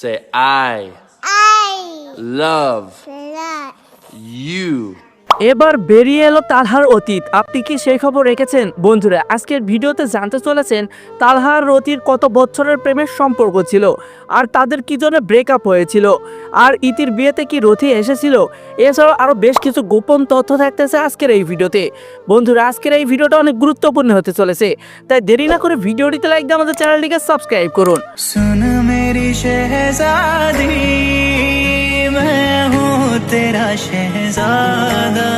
Say, I I love love you. এবার বেরিয়ে এলো তালহার অতীত। আপনি কি সেই খবর রেখেছেন? বন্ধুরা, আজকের ভিডিওতে জানতে চলেছেন তালহার রতির কত বছরের প্রেমের সম্পর্ক ছিল আর তাদের কি জন্য ব্রেকআপ হয়েছিল আর ইতির বিয়েতে কি রথি এসেছিল? এছাড়াও আরও বেশ কিছু গোপন তথ্য থাকতেছে আজকের এই ভিডিওতে। বন্ধুরা, আজকের এই ভিডিওটা অনেক গুরুত্বপূর্ণ হতে চলেছে, তাই দেরি না করে ভিডিওটিতে লাইক দিয়ে আমাদের চ্যানেলটিকে সাবস্ক্রাইব করুন। তেরা শেহজাদা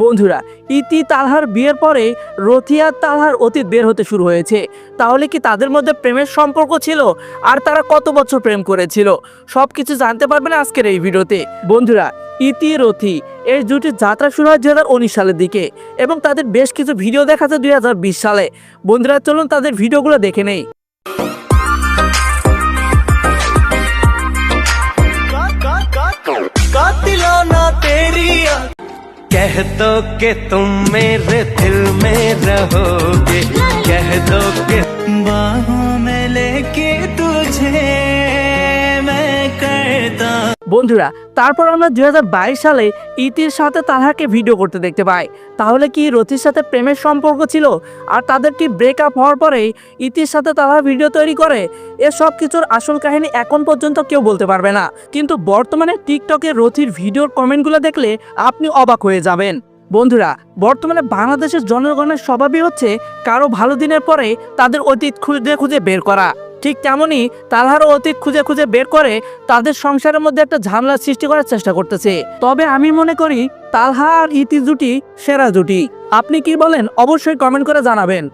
বন্ধুরা, ইতি তালহার বিয়ের পরে রথিয়া তালহার অতীত বের হতে শুরু হয়েছে। তাহলে কি তাদের মধ্যে প্রেমের সম্পর্ক ছিল? আর তারা কত বছর প্রেম করেছিল? সব কিছু জানতে পারবেন আজকের এই ভিডিওতে। বন্ধুরা, ইতি, রথি, এর জুটির যাত্রা শুরু হয় দু দুই সালের দিকে এবং তাদের বেশ কিছু ভিডিও দেখা যায় দুই হাজার বিশ সালে। বন্ধুরা, চলুন তাদের ভিডিওগুলো দেখে নেই। कह दो कि तुम मेरे दिल में रहोगे বন্ধুরা, তারপর আমরা দু হাজার বাইশ সালে ইতির সাথে তালহাকে ভিডিও করতে দেখতে পাই। তাহলে কি রথির সাথে প্রেমের সম্পর্ক ছিল? আর তাদের কি ব্রেকআপ হওয়ার পরে ইতির সাথে তালহা ভিডিও তৈরি করে? এসব কিছুর আসল কাহিনী এখন পর্যন্ত কেউ বলতে পারবে না। কিন্তু বর্তমানে টিকটকে রথির ভিডিওর কমেন্টগুলো দেখলে আপনি অবাক হয়ে যাবেন। বন্ধুরা, বর্তমানে বাংলাদেশের জনগণের স্বভাবই হচ্ছে কারও ভালো দিনের পরে তাদের অতীত খুঁজে খুঁজে বের করা। ঠিক তেমনই তালহারও অতীত খুঁজে খুঁজে বের করে তাদের সংসারের মধ্যে একটা ঝামেলা সৃষ্টি করার চেষ্টা করতেছে। তবে আমি মনে করি তালহা আর ইতি জুটি সেরা জুটি। আপনি কি বলেন, অবশ্যই কমেন্ট করে জানাবেন।